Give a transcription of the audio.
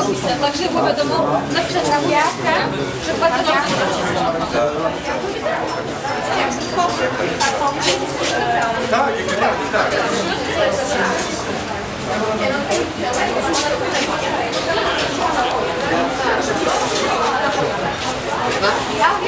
Opisem, tak żeby było wiadomo, napisać na jawkę, że bardzo dobrze Tak, tak, tak. Ja